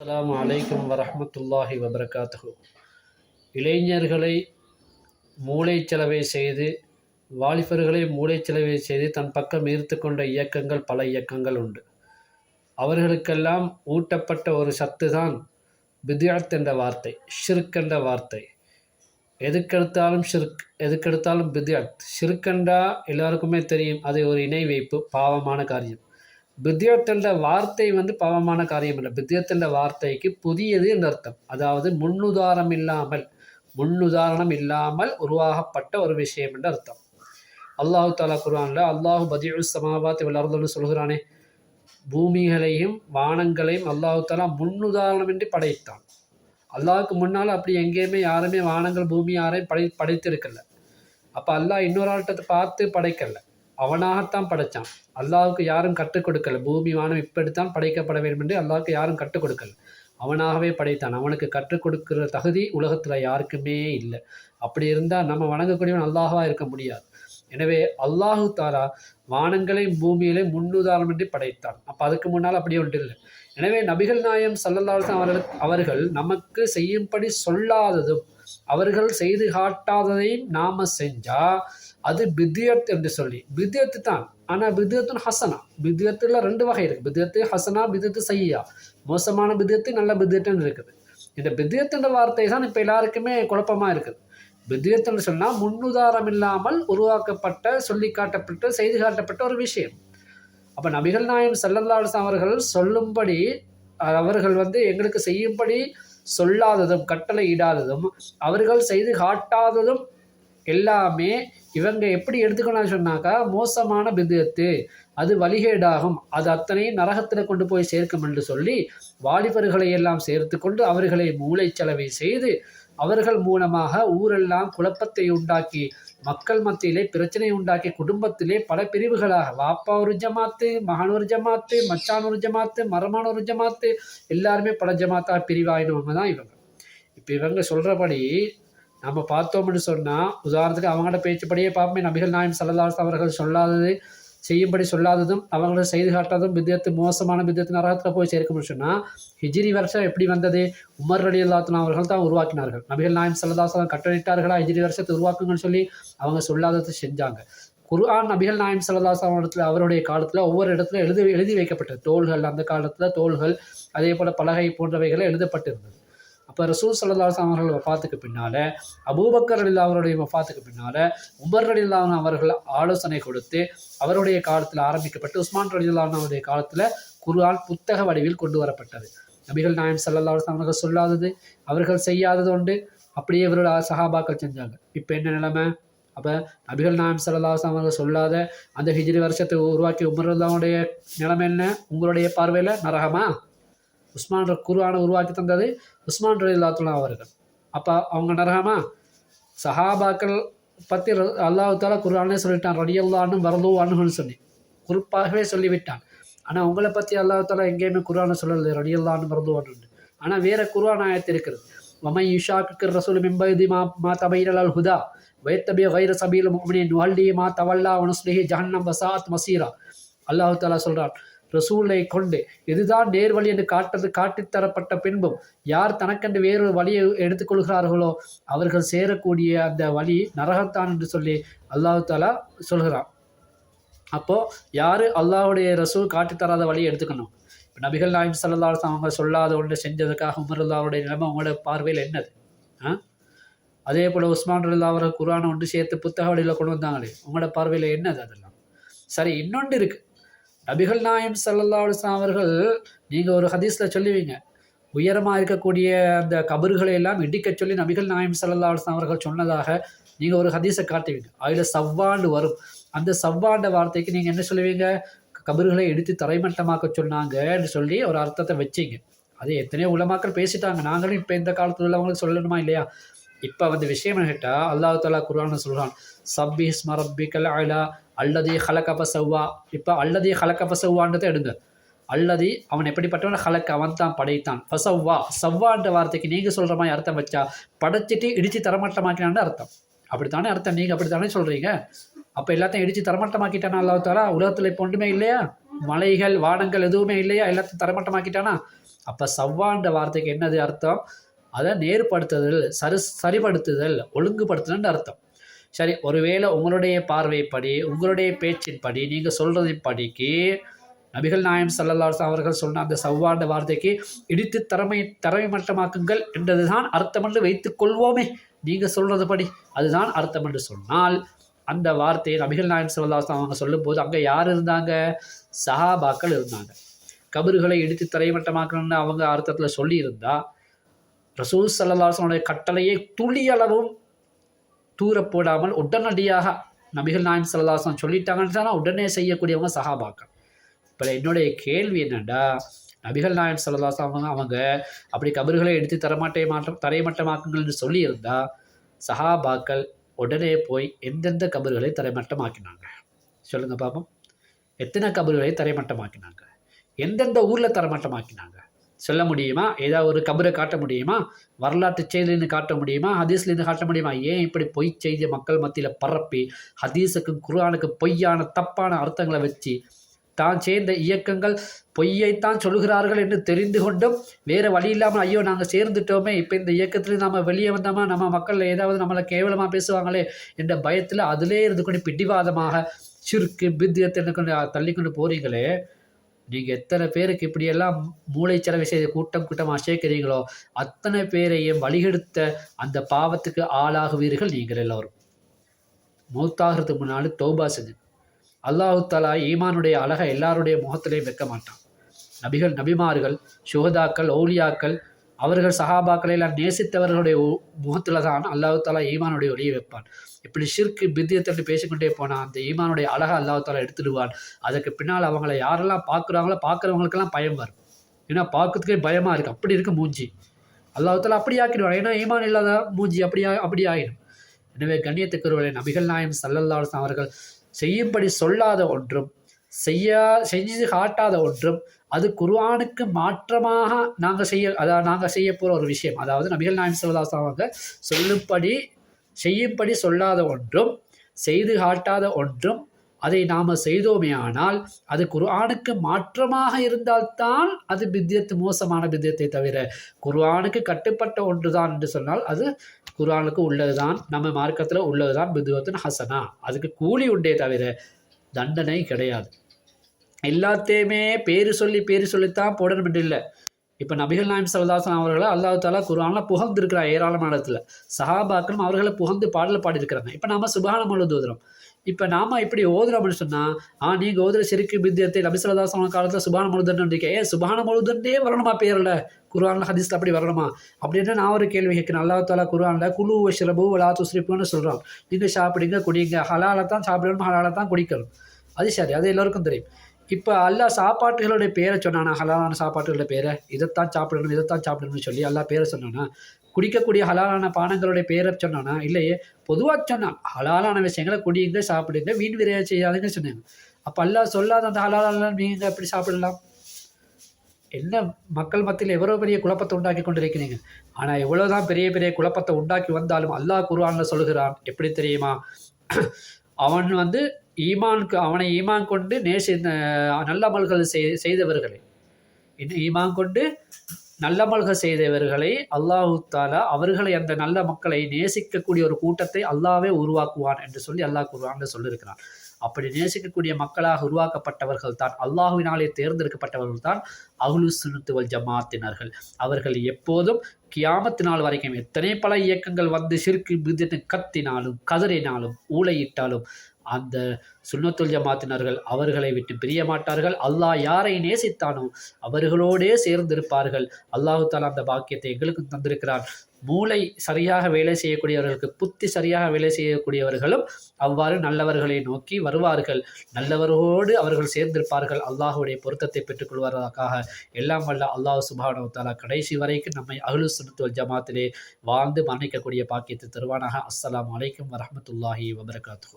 அஸ்ஸலாமு அலைக்கும் வரமத்துல்லாஹி வபரகாத்து இளைஞர்களை மூளைச்சலவை செய்து வாலிபர்களை மூளைச்சலவை செய்து தன் பக்கம் ஈர்த்து கொண்ட இயக்கங்கள் பல இயக்கங்கள் உண்டு. அவர்களுக்கெல்லாம் ஊட்டப்பட்ட ஒரு சத்து தான் பித்யாத் என்ற வார்த்தை ஷிர்க் என்ற வார்த்தை. எதுக்கெடுத்தாலும் ஷிர்க் எதுக்கெடுத்தாலும் பித்யாத். ஷிர்கண்டா எல்லாருக்குமே தெரியும் அது ஒரு இணை வைப்பு பாவமான காரியம். பித்யத் வார்த்தை வந்து பாவமான காரியம் இல்லை. பித்யத் வார்த்தைக்கு புதியது என்று அர்த்தம். அதாவது முன்னுதாரணம் இல்லாமல் முன்னுதாரணம் இல்லாமல் உருவாகப்பட்ட ஒரு விஷயம் என்று அர்த்தம். அல்லாஹு தாலா குரானில் அல்லாஹு பதியு சமாவாத் வளர்ந்துன்னு சொல்கிறானே பூமிகளையும் வானங்களையும் அல்லாஹு தாலா முன்னுதாரணமின்றி படைத்தான். அல்லாஹுக்கு முன்னால் அப்படி எங்கேயுமே யாருமே வானங்கள் பூமி யாரையும் படை படைத்திருக்கல. அப்போ அல்லாஹ் இன்னொரு ஆள்கிட்ட பார்த்து படைக்கலை. அவனாகத்தான் படைச்சான். அல்லாவுக்கு யாரும் கற்றுக் கொடுக்கல. பூமி வானம் இப்படித்தான் படைக்கப்பட வேண்டும் என்று அல்லாவுக்கு யாரும் கற்றுக் கொடுக்கல. அவனாகவே படைத்தான். அவனுக்கு கற்றுக் கொடுக்கிற தகுதி உலகத்தில் யாருக்குமே இல்லை. அப்படி இருந்தால் நம்ம வணங்கக்கூடியவன் அல்லாஹாக இருக்க முடியாது. எனவே அல்லாஹு தாரா வானங்களை பூமியிலே முன்னுதாரணமின்றி படைத்தான். அப்போ அதுக்கு முன்னால் அப்படி ஒன்று இல்லை. எனவே நபிகள் நாயம் சல்லல்லாசன் அவர்கள் அவர்கள் நமக்கு செய்யும்படி சொல்லாததும் அவர்கள் செய்து காட்டாததையும் நாம் செஞ்சால் அது பித்யத் என்று சொல்லி. பித்யத்து தான். ஆனால் பித்யத்துன் ஹசனா. பித்யத்துல ரெண்டு வகை இருக்குது பித்யத்து ஹசனா பித்யத்து சையா மோசமான பித்யத்து நல்ல பித்யத்துன்னு இருக்குது. இந்த பித்யத்துன்ற வார்த்தை தான் இப்போ எல்லாருக்குமே குழப்பமாக இருக்குது. பித்யத்துன்னு சொன்னால் முன்னுதாரம் இல்லாமல் உருவாக்கப்பட்ட சொல்லி காட்டப்பட்ட செய்து காட்டப்பட்ட ஒரு விஷயம். அப்போ நபிகள் நாயம் செல்லல்லாஸ் அவர்கள் சொல்லும்படி அவர்கள் வந்து எங்களுக்கு செய்யும்படி சொல்லாததும் கட்டளை இடாததும் அவர்கள் செய்து காட்டாததும் எல்லாமே இவங்க எப்படி எடுத்துக்கணும்னு சொன்னாக்கா மோசமான பிதுயத்து அது வழிகேடாகும் அது அத்தனையும் நரகத்தில் கொண்டு போய் சேர்க்கும் என்று சொல்லி வாலிபர்களை எல்லாம் சேர்த்து கொண்டு அவர்களை மூளைச்சலவை செய்து அவர்கள் மூலமாக ஊரெல்லாம் குழப்பத்தை உண்டாக்கி மக்கள் மத்தியிலே பிரச்சனை உண்டாக்கி குடும்பத்திலே பல பிரிவுகளாக வாப்பா ஒரு ஜமாத்து மகன் ஒரு ஜமாத்து மச்சான் ஒரு ஜமாத்து மரமான ஒரு ஜமாத்து எல்லாருமே பல ஜமாத்தா பிரிவாயினவங்க தான் இவங்க. இப்போ இவங்க சொல்கிறபடி நம்ம பார்த்தோம்னு சொன்னால் உதாரணத்துக்கு அவங்களோட பேச்சுப்படியே பார்ப்போமே நபிகள் நாயம் சல்லல்லாஸ் அவர்கள் சொல்லாதது செய்யும்படி சொல்லாததும் அவங்களோட செய்து காட்டாததும் வித்தியத்து மோசமான வித்தியத்து நரகத்தில் போய் சேர்க்கணும்னு சொன்னால் ஹிஜிரி வருஷம் எப்படி வந்தது? உமர் அலி அல்லாத்தனா அவர்கள் தான் உருவாக்கினார்கள். நபிகள் நாயம் சல்லதாசலம் கட்டளிட்டார்களா ஹிஜிரி வருஷத்தை உருவாக்குங்கன்னு சொல்லி அவங்க சொல்லாததை செஞ்சாங்க. குர்ஆன் நபிகள் நாயம் சல்லதாசம் இடத்துல அவருடைய காலத்தில் ஒவ்வொரு இடத்துல எழுதி எழுதி வைக்கப்பட்டது. தோள்கள் அந்த காலத்தில் தோள்கள் அதே போல் பலகை போன்றவைகளை எழுதப்பட்டிருந்தது. அப்போ ரசூல் சல்லாஹம் அவர்கள் வஃபாத்துக்கு பின்னால் அபூபக்கர் அலில்லா அவருடைய வஃபாத்துக்கு பின்னால் உமர் அலில்லான் அவர்கள் ஆலோசனை கொடுத்து அவருடைய காலத்தில் ஆரம்பிக்கப்பட்டு உஸ்மான் ரலில்லான் அவருடைய காலத்தில் குர்ஆன் புத்தக வடிவில் கொண்டு வரப்பட்டது. நபிகள் நாயம் சல்லா அவர்கள் சொல்லாதது அவர்கள் செய்யாதது உண்டு. அப்படியே இவரோட சஹாபாக்கள் செஞ்சாங்க. இப்போ என்ன நிலைமை? அப்போ நபிகள் நாயம் சல்லாஹ் அவர்கள் சொல்லாத அந்த ஹிஜ்ரி வருஷத்தை உருவாக்கி உமர்லாவுடைய நிலைமை என்ன? உங்களுடைய பார்வையில் நரகமா? உஸ்மான் குருவானை உருவாக்கி தந்தது உஸ்மான் ரலில்லாத்துலா அவர்கள். அப்போ அவங்க நரகமா? சஹாபாக்கள் பற்றி அல்லாஹால தாலா சொல்லிட்டான் ரடியல்லான்னு வரலோ அணுகுன்னு சொல்லி. குறிப்பாகவே சொல்லிவிட்டான். ஆனால் உங்களை பற்றி அல்லாஹால எங்கேயுமே குர்ஆனை சொல்லலை ரடியல்லான்னு வரலோ அணுன்னு ஆனால் வேற குர்ஆன் ஆயத்து இருக்கிறது வமை யுஷாக்கு ரசூல் மிம்பதி மா மா தபைரல் ஹுதா வைத்தபி வைர சபீல் முக்மினின் நுஹல்லி மா தவல்லா வனுஸ்லிஹி ஜஹன்னம் வசாத் மசீரா. அல்லாஹு தாலா சொல்கிறான் ரசூலை கொண்டு இதுதான் நேர் வழி என்று காட்டது காட்டித்தரப்பட்ட பின்பும் யார் தனக்கென்று வேறொரு வழியை எடுத்துக்கொள்கிறார்களோ அவர்கள் சேரக்கூடிய அந்த வழி நரகத்தான் என்று சொல்லி அல்லாஹு தாலா சொல்கிறான். அப்போது யார் அல்லாஹுடைய ரசூல் காட்டித்தராத வழியை எடுத்துக்கணும்? இப்போ நபிகள் நாயம் சல்லாஸ் அவங்க சொல்லாத ஒன்று செஞ்சதுக்காக உமருல்லாவுடைய நிலைமை அவங்களோட பார்வையில் என்னது? ஆ? அதே போல் உஸ்மான் அல்லா அவர்கள் குரானை ஒன்று சேர்த்து புத்தக வழியில் கொண்டு வந்தாங்களே உங்களோட பார்வையில் என்னது அதெல்லாம்? சரி இன்னொன்று இருக்குது நபிகள் நாயம் சல்லா அலுவலாம் அவர்கள் நீங்கள் ஒரு ஹதீஸில் சொல்லுவீங்க உயரமாக இருக்கக்கூடிய அந்த கபறுகளை எல்லாம் இடிக்க சொல்லி நபிகள் நாயம் சல்லா அலுவலாம் அவர்கள் சொன்னதாக நீங்கள் ஒரு ஹதீஸை காட்டுவீங்க. அதில் சவ்வாண்டு வரும். அந்த சவ்வாண்ட வார்த்தைக்கு நீங்கள் என்ன சொல்லுவீங்க? கபறுகளை இடித்து தரைமட்டமாக்க சொன்னாங்கன்னு சொல்லி ஒரு அர்த்தத்தை வச்சிங்க. அது எத்தனையோ உலமாக்கள் பேசிட்டாங்க. நாங்களும் இப்போ இந்த காலத்தில் உள்ளவங்களுக்கு சொல்லணுமா இல்லையா? இப்போ வந்து விஷயம் கேட்டால் அல்லாஹு தாலா குரான் சொல்கிறான் சப்பி ஸ்மரப்பிக்கல் அலா அல்லதி ஹலகப சவ்வா இப்போ அல்லதி ஹலகப சவ்வான்றதை எடுங்க. அல்லதி அவன் எப்படிப்பட்டவன்? ஹலக் அவன் தான் படைத்தான். ஃபசவ்வா சவ்வான்ற வார்த்தைக்கு நீங்கள் சொல்கிற மாதிரி அர்த்தம் வச்சா படைச்சிட்டு இடித்து தரமட்டமாக்கினான்னு அர்த்தம். அப்படித்தானே அர்த்தம்? நீங்கள் அப்படித்தானே சொல்கிறீங்க அப்போ எல்லாத்தையும் இடித்து தரமட்டமாக்கிட்டானா அல்லாஹ் தாலா உலகத்தில் இப்போ ஒன்றுமே இல்லையா? மலைகள் வானங்கள் எதுவுமே இல்லையா? எல்லாத்தையும் தரமட்டமாக்கிட்டானா? அப்போ சவ்வான்ற வார்த்தைக்கு என்னது அர்த்தம்? அதை நேர்படுத்துதல் சரி சரிப்படுத்துதல் ஒழுங்குபடுத்துதல்னு அர்த்தம். சரி ஒருவேளை உங்களுடைய பார்வைப்படி உங்களுடைய பேச்சின்படி நீங்கள் சொல்கிறதின் படிக்கு நபிகள் நாயம் சல்லல்லாஸ் அவர்கள் சொன்ன அந்த சவ்வாண்ட வார்த்தைக்கு இடித்து திறமை திறமை மட்டமாக்குங்கள் என்றதுதான் அர்த்தம் என்று வைத்துக் கொள்வோமே. நீங்கள் சொல்கிறது படி அதுதான் அர்த்தம் என்று சொன்னால் அந்த வார்த்தையை நபிகள் நாயம் சல்லாஸ் அவங்க சொல்லும்போது அங்கே யார் இருந்தாங்க? சஹாபாக்கள் இருந்தாங்க. கபறுகளை இடித்து தரைமட்டமாக்கணும்னு அவங்க அர்த்தத்தில் சொல்லியிருந்தா ரசூல் சல்லாஹனுடைய கட்டளையை துளியளவும் தூர போடாமல் உடனடியாக நபிகள் நாயம் சல்லாஹன் சொல்லிட்டாங்கன்னு உடனே செய்யக்கூடியவங்க சகாபாக்கள் இப்போ என்னுடைய கேள்வி என்னென்னா நபிகள் நாயம் சல்லாசம் அவங்க அவங்க அப்படி கபர்களை எடுத்து தரமாட்டே மாற்றம் தரைமட்டமாக்குங்கள்னு சொல்லியிருந்தா சஹாபாக்கள் உடனே போய் எந்தெந்த கபர்களை தரைமட்டமாக்கினாங்க? சொல்லுங்கள் பாப்போம். எத்தனை கபர்களை தரைமட்டமாக்கினாங்க? எந்தெந்த ஊரில் தரமட்டமாக்கினாங்க? சொல்ல முடியுமா? ஏதாவது ஒரு கபரை காட்ட முடியுமா? வரலாற்று செய்திலேருந்து காட்ட முடியுமா? ஹதீஸ்லேருந்து காட்ட முடியுமா? ஏன் இப்படி பொய் செய்தியை மக்கள் மத்தியில் பரப்பி ஹதீஸுக்கும் குரானுக்கு பொய்யான தப்பான அர்த்தங்களை வச்சு தான் சேர்ந்த இயக்கங்கள் பொய்யைத்தான் சொல்கிறார்கள் என்று தெரிந்து கொண்டும் வேறு வழி இல்லாமல் ஐயோ நாங்கள் சேர்ந்துட்டோமே இப்போ இந்த இயக்கத்தில் நம்ம வெளியே வந்தோமா? நம்ம மக்கள் ஏதாவது நம்மளை கேவலமாக பேசுவாங்களே என்ற பயத்தில் அதிலே இருந்து கொண்டு பிடிவாதமாக சுருக்கு பித்தியத்தை கொண்டு தள்ளி கொண்டு போகிறீங்களே நீங்கள் எத்தனை பேருக்கு இப்படியெல்லாம் மூளைச்சலவை செய்த கூட்டம் கூட்டமாக சேர்க்கிறீங்களோ அத்தனை பேரையும் வழிகெடுத்த அந்த பாவத்துக்கு ஆளாகுவீர்கள் நீங்கள் எல்லோரும். மௌத்தாகிறதுக்கு முன்னாடி தௌபா செஞ்சு. அல்லாஹு தாலா ஈமானுடைய அழகை எல்லாருடைய முகத்திலையும் வைக்க மாட்டான். நபிகள் நபிமார்கள் சுகதாக்கள் ஓலியாக்கள் அவர்கள் சஹாபாக்களை எல்லாம் நேசித்தவர்களுடைய முகத்தில் தான் அல்லாஹு தாலா ஈமானுடைய ஒளியை வைப்பான். இப்படி ஷிர்க்கு பித்தியத்தன்று பேசிக்கொண்டே போனால் அந்த ஈமானுடைய அழகை அல்லாஹு தாலா எடுத்துடுவான். அதுக்கு பின்னால் அவங்கள யாரெல்லாம் பார்க்குறாங்களோ பார்க்குறவங்களுக்கெல்லாம் பயம் வரும். ஏன்னா பார்க்கறதுக்கே பயமாக இருக்குது அப்படி இருக்குது மூஞ்சி. அல்லாஹு தாலா அப்படி ஆக்கிடுவான். ஏன்னா ஈமான் இல்லாத மூஞ்சி அப்படியா அப்படி ஆகிடும் எனவே கண்ணியத்துக்குருவரை நபிகள் நாயம் சல்லல்லாசன் அவர்கள் செய்யும்படி சொல்லாத ஒன்றும் செய்யா செஞ்சு காட்டாத ஒன்றும் அது குர்ஆனுக்கு மாற்றமாக நாங்கள் செய்ய அதாவது நாங்கள் செய்ய போகிற ஒரு விஷயம். அதாவது நபிகள் நாயம் சிவதாஸ் அவங்க சொல்லும்படி செய்யும்படி சொல்லாத ஒன்றும் செய்து காட்டாத ஒன்றும் அதை நாம் செய்தோமே ஆனால் அது குர்ஆனுக்கு மாற்றமாக இருந்தால்தான் அது பித்தியத்து மோசமான பித்தியத்தை தவிர குர்ஆனுக்கு கட்டுப்பட்ட ஒன்று தான் என்று சொன்னால் அது குர்ஆனுக்கு உள்ளது தான் நம்ம மார்க்கத்தில் உள்ளது தான் பித்வத்தின் ஹசனா. அதுக்கு கூலி உண்டே தவிர தண்டனை கிடையாது. எல்லாத்தையுமே பேர் சொல்லி பேர் சொல்லித்தான் போடணும் இல்லை. இப்போ நபிகள் நாயம் சல்லாசன் அவர்களை அல்லாஹு தாலா குரானில் புகழ்ந்துருக்கிறார் ஏராளமான இடத்துல. சஹாபாக்களும் அவர்களை புகழ்ந்து பாடல பாடியிருக்கிறாங்க. இப்போ நாம சுபான முழுது ஓதுறோம் இப்போ நாம இப்படி ஓதுறோம்னு சொன்னால் ஆ நீங்கள் ஓதுற சிறுக்கு பித்தியத்தை நபி காலத்தில் சுபான முழுதன் இருக்கேன் ஏன் சுபான முழுதன்னே வரணுமா பேரில்? குரானில் ஹதீஸில் அப்படி வரணுமா? அப்படின்னு நான் ஒரு கேள்வி கேட்கணும் அல்லா தாலா குரானில் குழு ஷிரபு வலா துஸ்ரிப்புன்னு சொல்கிறோம் நீங்கள் சாப்பிடுங்க குடிங்க. ஹலாலை தான் சாப்பிடணும் ஹலாலை தான் குடிக்கணும். அது சரி அது எல்லோருக்கும் தெரியும். இப்போ அல்லா சாப்பாட்டுகளுடைய பேரை சொன்னானா? ஹலாலான சாப்பாட்டுகளுடைய பேரை? இதைத்தான் சாப்பிடணும் இதைத்தான் சாப்பிடணும்னு சொல்லி எல்லா பேரை சொன்னானா? குடிக்கக்கூடிய ஹலாலான பானங்களுடைய பேரை சொன்னானா? இல்லையே பொதுவாக சொன்னான். ஹலாலான விஷயங்களை குடிங்க சாப்பிடுங்க வீண் விரைய செய்யாதுங்க சொன்னாங்க. அப்போ அல்லா சொல்லாத அந்த ஹலாலான நீங்கள் எப்படி சாப்பிடலாம்? என்ன மக்கள் மத்தியில் எவ்வளோ பெரிய குழப்பத்தை உண்டாக்கி கொண்டிருக்கிறீங்க? ஆனால் எவ்வளோ தான் பெரிய பெரிய குழப்பத்தை உண்டாக்கி வந்தாலும் அல்லாஹ் குருவானில் சொல்கிறான் எப்படி தெரியுமா? அவன் வந்து ஈமான் அவனை ஈமான் கொண்டு நேசி நல்லமல்கள் செய் செய்தவர்களை. இன்னும் ஈமான் கொண்டு நல்லமல்கள் செய்தவர்களை அல்லாஹு தாலா அவர்களை அந்த நல்ல மக்களை நேசிக்கக்கூடிய ஒரு கூட்டத்தை அல்லாவே உருவாக்குவான் என்று சொல்லி அல்லாஹ் குருவான் சொல்லியிருக்கிறான். அப்படி நேசிக்கக்கூடிய மக்களாக உருவாக்கப்பட்டவர்கள் தான் அல்லாஹுவினாலே தேர்ந்தெடுக்கப்பட்டவர்கள் தான் அகுலு சுனுத்துவல் ஜமாத்தினர்கள். அவர்கள் எப்போதும் கியாமத்தினால் வரைக்கும் எத்தனை பல இயக்கங்கள் வந்து சிறுக்கு கத்தினாலும் கதறினாலும் ஊழையிட்டாலும் அந்த சுண்ணத்துல் ஜமாத்தினர்கள் அவர்களை விட்டு பிரிய மாட்டார்கள். அல்லாஹ் யாரை நேசித்தானோ அவர்களோடே சேர்ந்திருப்பார்கள். அல்லாஹு தாலா அந்த பாக்கியத்தை எங்களுக்கும் தந்திருக்கிறார் மூளை சரியாக வேலை செய்யக்கூடியவர்களுக்கு புத்தி சரியாக வேலை செய்யக்கூடியவர்களும் அவ்வாறு நல்லவர்களை நோக்கி வருவார்கள். நல்லவர்களோடு அவர்கள் சேர்ந்திருப்பார்கள். அல்லாஹுடைய பொருத்தத்தை பெற்றுக்கொள்வதற்காக எல்லாம் வல்ல அல்லாஹ் சுபானோ தாலா கடைசி வரைக்கும் நம்மை அகலு சுனத்துவல் ஜமாத்திலே வாழ்ந்து மரணிக்கக்கூடிய பாக்கியத்தை தருவானாக. அஸ்லாம் வலைக்கம் வரமத்துல்லாஹி வபரகாத்து